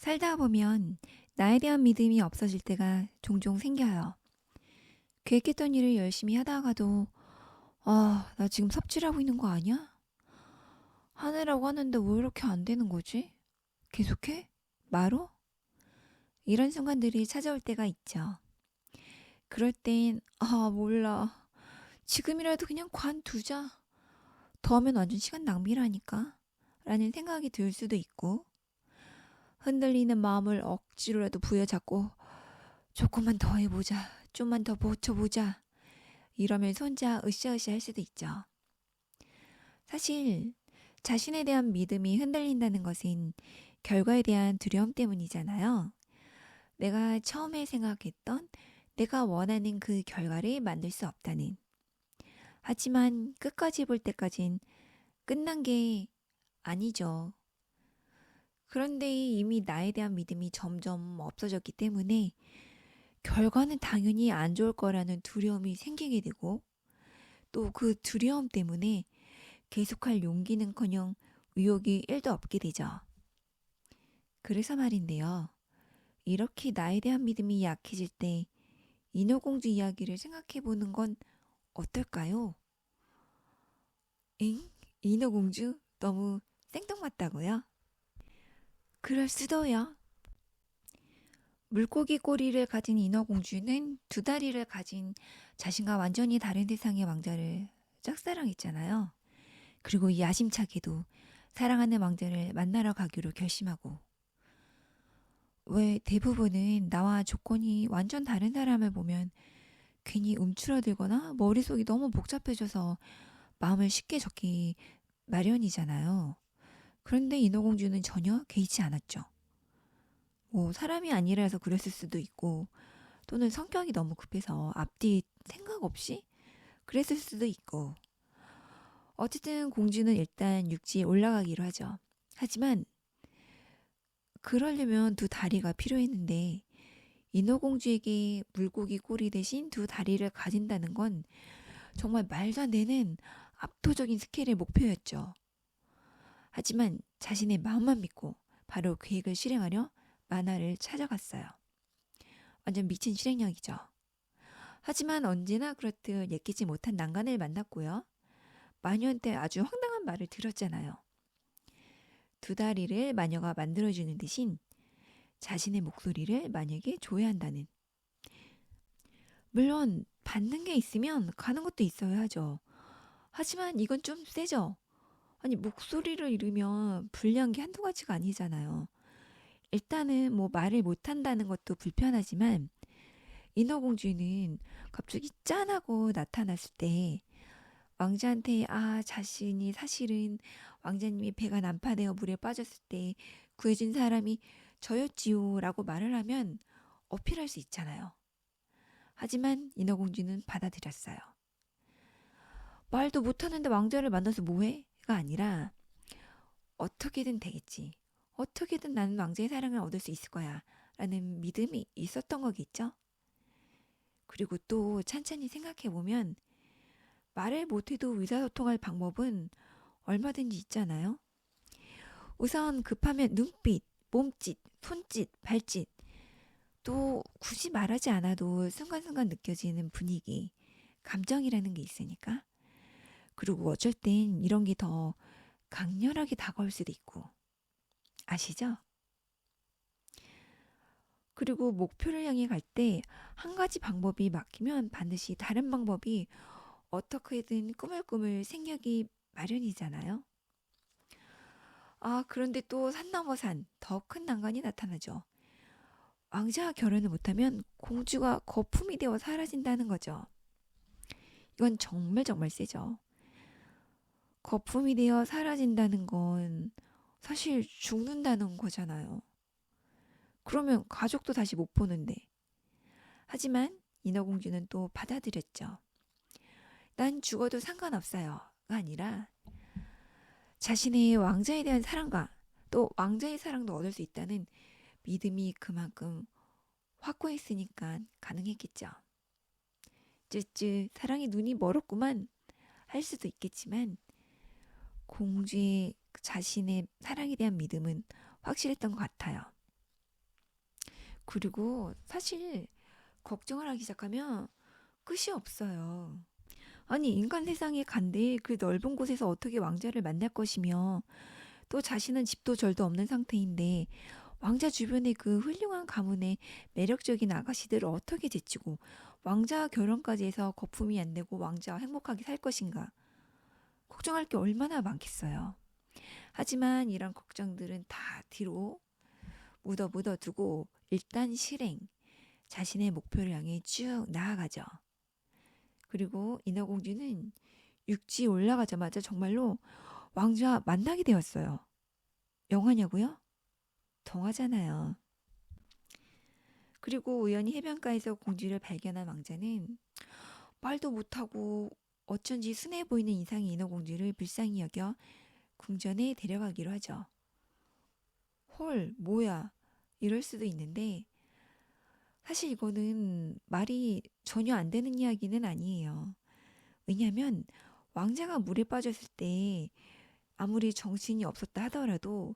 살다 보면 나에 대한 믿음이 없어질 때가 종종 생겨요. 계획했던 일을 열심히 하다가도, 아, 나 지금 삽질하고 있는 거 아니야? 하느라고 하는데 왜 이렇게 안 되는 거지? 계속해? 마로? 이런 순간들이 찾아올 때가 있죠. 그럴 땐, 아, 몰라. 지금이라도 그냥 관두자. 더 하면 완전 시간 낭비라니까. 라는 생각이 들 수도 있고, 흔들리는 마음을 억지로라도 부여잡고, 조금만 더 해보자. 좀만 더 버텨보자. 이러면서 혼자 으쌰으쌰 할 수도 있죠. 사실, 자신에 대한 믿음이 흔들린다는 것은 결과에 대한 두려움 때문이잖아요. 내가 처음에 생각했던 내가 원하는 그 결과를 만들 수 없다는. 하지만 끝까지 볼 때까진 끝난 게 아니죠. 그런데 이미 나에 대한 믿음이 점점 없어졌기 때문에 결과는 당연히 안 좋을 거라는 두려움이 생기게 되고 또 그 두려움 때문에 계속할 용기는 커녕 의욕이 1도 없게 되죠. 그래서 말인데요. 이렇게 나에 대한 믿음이 약해질 때 인어공주 이야기를 생각해 보는 건 어떨까요? 엥? 인어공주? 너무 생뚱맞다고요? 그럴 수도요. 물고기 꼬리를 가진 인어공주는 두 다리를 가진 자신과 완전히 다른 세상의 왕자를 짝사랑했잖아요. 그리고 야심차게도 사랑하는 왕자를 만나러 가기로 결심하고 왜 대부분은 나와 조건이 완전 다른 사람을 보면 괜히 움츠러들거나 머릿속이 너무 복잡해져서 마음을 쉽게 적기 마련이잖아요. 그런데 인어공주는 전혀 개의치 않았죠. 뭐 사람이 아니라서 그랬을 수도 있고 또는 성격이 너무 급해서 앞뒤 생각 없이 그랬을 수도 있고 어쨌든 공주는 일단 육지에 올라가기로 하죠. 하지만 그러려면 두 다리가 필요했는데 인어공주에게 물고기 꼬리 대신 두 다리를 가진다는 건 정말 말도 안 되는 압도적인 스케일의 목표였죠. 하지만 자신의 마음만 믿고 바로 계획을 실행하려 만화를 찾아갔어요. 완전 미친 실행력이죠. 하지만 언제나 그렇듯 예기치 못한 난간을 만났고요. 마녀한테 아주 황당한 말을 들었잖아요. 두 다리를 마녀가 만들어주는 대신 자신의 목소리를 마녀에게 줘야 한다는. 물론 받는 게 있으면 가는 것도 있어야 하죠. 하지만 이건 좀 세죠. 아니 목소리를 잃으면 불리한 게 한두 가지가 아니잖아요. 일단은 뭐 말을 못한다는 것도 불편하지만 인어공주는 갑자기 짠하고 나타났을 때 왕자한테 아 자신이 사실은 왕자님이 배가 난파되어 물에 빠졌을 때 구해준 사람이 저였지요라고 말을 하면 어필할 수 있잖아요. 하지만 인어공주는 받아들였어요. 말도 못하는데 왕자를 만나서 뭐해? 가 아니라 어떻게든 되겠지. 어떻게든 나는 왕자의 사랑을 얻을 수 있을 거야. 라는 믿음이 있었던 거겠죠? 그리고 또 찬찬히 생각해 보면 말을 못해도 의사소통할 방법은 얼마든지 있잖아요. 우선 급하면 눈빛, 몸짓, 손짓, 발짓, 또 굳이 말하지 않아도 순간순간 느껴지는 분위기, 감정이라는 게 있으니까. 그리고 어쩔 땐 이런 게 더 강렬하게 다가올 수도 있고. 아시죠? 그리고 목표를 향해 갈 때 한 가지 방법이 막히면 반드시 다른 방법이 어떻게든 꾸물꾸물 생각이 마련이잖아요. 아, 그런데 또 산 넘어 산, 더 큰 난관이 나타나죠. 왕자와 결혼을 못하면 공주가 거품이 되어 사라진다는 거죠. 이건 정말 정말 세죠. 거품이 되어 사라진다는 건 사실 죽는다는 거잖아요. 그러면 가족도 다시 못 보는데. 하지만 인어공주는 또 받아들였죠. 난 죽어도 상관없어요가 아니라 자신의 왕자에 대한 사랑과 또 왕자의 사랑도 얻을 수 있다는 믿음이 그만큼 확고했으니까 가능했겠죠. 쯔쯔 사랑이 눈이 멀었구만 할 수도 있겠지만 공주의 자신의 사랑에 대한 믿음은 확실했던 것 같아요. 그리고 사실 걱정을 하기 시작하면 끝이 없어요. 아니, 인간 세상에 간데 그 넓은 곳에서 어떻게 왕자를 만날 것이며 또 자신은 집도 절도 없는 상태인데 왕자 주변의 그 훌륭한 가문의 매력적인 아가씨들을 어떻게 제치고 왕자 결혼까지 해서 거품이 안 되고 왕자와 행복하게 살 것인가? 걱정할 게 얼마나 많겠어요. 하지만 이런 걱정들은 다 뒤로 묻어 묻어 두고 일단 실행, 자신의 목표를 향해 쭉 나아가죠. 그리고 인어공주는 육지 올라가자마자 정말로 왕자 만나게 되었어요. 영화냐고요? 동화잖아요. 그리고 우연히 해변가에서 공주를 발견한 왕자는 말도 못하고 어쩐지 순해 보이는 이상의 인어공주를 불쌍히 여겨 궁전에 데려가기로 하죠. 헐, 뭐야. 이럴 수도 있는데, 사실 이거는 말이 전혀 안 되는 이야기는 아니에요. 왜냐하면 왕자가 물에 빠졌을 때 아무리 정신이 없었다 하더라도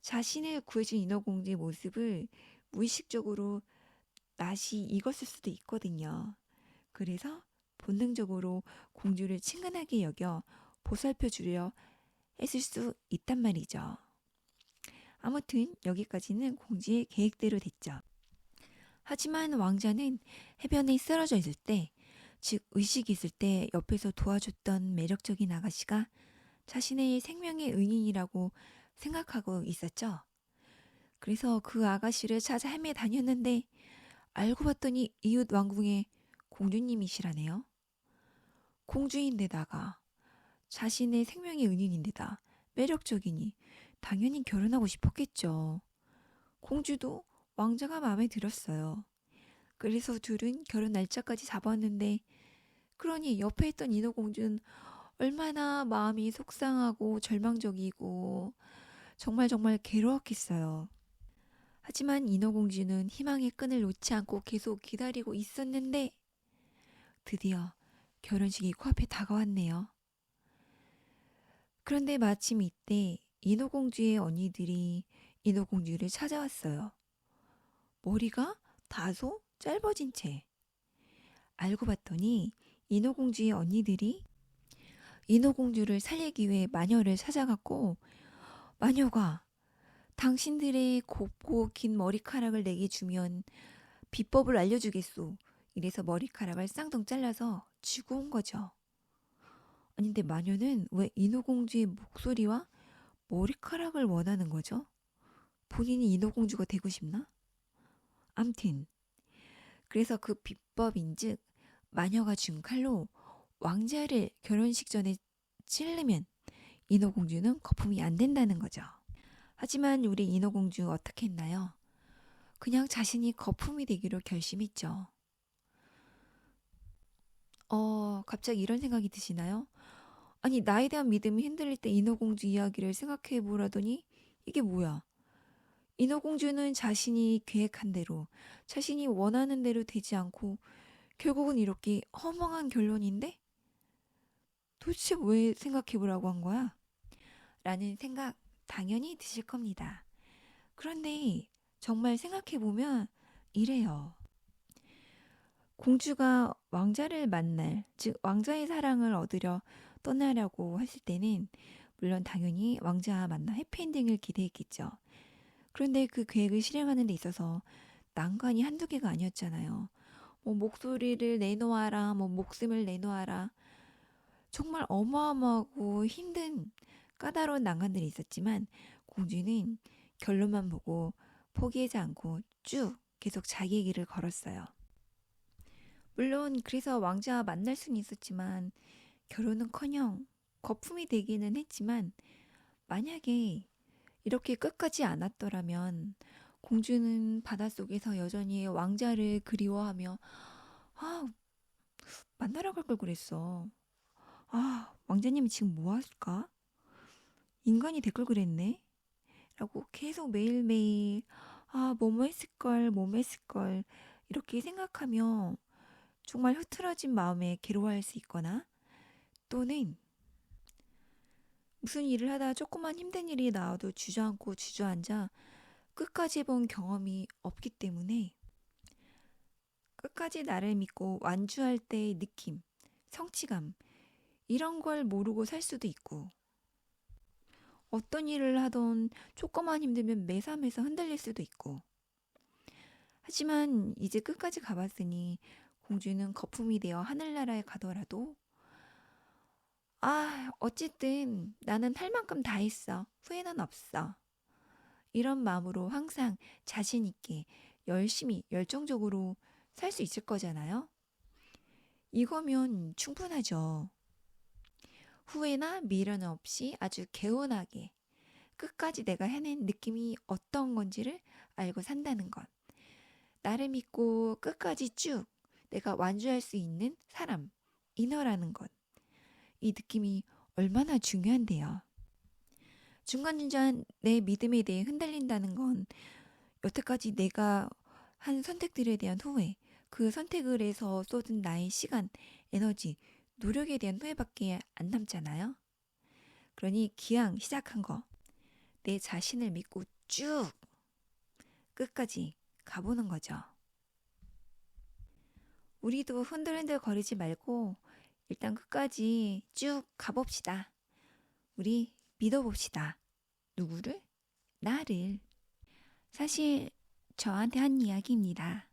자신을 구해준 인어공주의 모습을 무의식적으로 낯이 익었을 수도 있거든요. 그래서 본능적으로 공주를 친근하게 여겨 보살펴 주려 했을 수 있단 말이죠. 아무튼 여기까지는 공주의 계획대로 됐죠. 하지만 왕자는 해변에 쓰러져 있을 때, 즉 의식이 있을 때 옆에서 도와줬던 매력적인 아가씨가 자신의 생명의 은인이라고 생각하고 있었죠. 그래서 그 아가씨를 찾아 헤매 다녔는데 알고 봤더니 이웃 왕궁의 공주님이시라네요. 공주인데다가 자신의 생명의 은인인데다 매력적이니 당연히 결혼하고 싶었겠죠. 공주도 왕자가 마음에 들었어요. 그래서 둘은 결혼 날짜까지 잡았는데 그러니 옆에 있던 인어공주는 얼마나 마음이 속상하고 절망적이고 정말 정말 괴로웠겠어요. 하지만 인어공주는 희망의 끈을 놓지 않고 계속 기다리고 있었는데 드디어 결혼식이 코앞에 다가왔네요. 그런데 마침 이때 인어공주의 언니들이 인어공주를 찾아왔어요. 머리가 다소 짧아진 채. 알고 봤더니 인어공주의 언니들이 인어공주를 살리기 위해 마녀를 찾아갔고 마녀가 당신들의 곱고 긴 머리카락을 내게 주면 비법을 알려주겠소. 이래서 머리카락을 쌍둥 잘라서 주고 온 거죠. 아니, 근데 마녀는 왜 인어공주의 목소리와 머리카락을 원하는 거죠? 본인이 인어공주가 되고 싶나? 암튼, 그래서 그 비법인 즉, 마녀가 준 칼로 왕자를 결혼식 전에 찔르면 인어공주는 거품이 안 된다는 거죠. 하지만 우리 인어공주 어떻게 했나요? 그냥 자신이 거품이 되기로 결심했죠. 어, 갑자기 이런 생각이 드시나요? 아니, 나에 대한 믿음이 흔들릴 때 인어공주 이야기를 생각해 보라더니 이게 뭐야? 인어공주는 자신이 계획한 대로, 자신이 원하는 대로 되지 않고 결국은 이렇게 허망한 결론인데? 도대체 왜 생각해 보라고 한 거야? 라는 생각 당연히 드실 겁니다. 그런데 정말 생각해 보면 이래요. 공주가 왕자를 만날, 즉 왕자의 사랑을 얻으려 떠나려고 했을 때는 물론 당연히 왕자와 만나 해피엔딩을 기대했겠죠. 그런데 그 계획을 실행하는 데 있어서 난관이 한두 개가 아니었잖아요. 뭐 목소리를 내놓아라, 뭐 목숨을 내놓아라. 정말 어마어마하고 힘든 까다로운 난관들이 있었지만 공주는 결론만 보고 포기하지 않고 쭉 계속 자기의 길을 걸었어요. 물론 그래서 왕자와 만날 수는 있었지만 결혼은커녕 거품이 되기는 했지만 만약에 이렇게 끝까지 않았더라면 공주는 바닷속에서 여전히 왕자를 그리워하며 아 만나러 갈 걸 그랬어. 아 왕자님이 지금 뭐 할까? 인간이 될 걸 그랬네. 라고 계속 매일매일 아 뭐뭐 했을걸 뭐뭐 했을걸 이렇게 생각하며 정말 흐트러진 마음에 괴로워할 수 있거나 또는 무슨 일을 하다 조금만 힘든 일이 나와도 주저앉고 주저앉아 끝까지 해본 경험이 없기 때문에 끝까지 나를 믿고 완주할 때의 느낌, 성취감, 이런 걸 모르고 살 수도 있고, 어떤 일을 하던 조금만 힘들면 매사매사 흔들릴 수도 있고, 하지만 이제 끝까지 가봤으니 공주는 거품이 되어 하늘나라에 가더라도, 아, 어쨌든 나는 할 만큼 다 했어. 후회는 없어. 이런 마음으로 항상 자신 있게 열심히 열정적으로 살 수 있을 거잖아요. 이거면 충분하죠. 후회나 미련 없이 아주 개운하게 끝까지 내가 해낸 느낌이 어떤 건지를 알고 산다는 것. 나를 믿고 끝까지 쭉 내가 완주할 수 있는 사람, 인어라는 것. 이 느낌이 얼마나 중요한데요. 중간중간 내 믿음에 대해 흔들린다는 건 여태까지 내가 한 선택들에 대한 후회, 그 선택을 해서 쏟은 나의 시간, 에너지, 노력에 대한 후회밖에 안 남잖아요. 그러니 기왕 시작한 거, 내 자신을 믿고 쭉 끝까지 가보는 거죠. 우리도 흔들흔들 거리지 말고 일단 끝까지 쭉 가봅시다. 우리 믿어봅시다. 누구를? 나를. 사실 저한테 한 이야기입니다.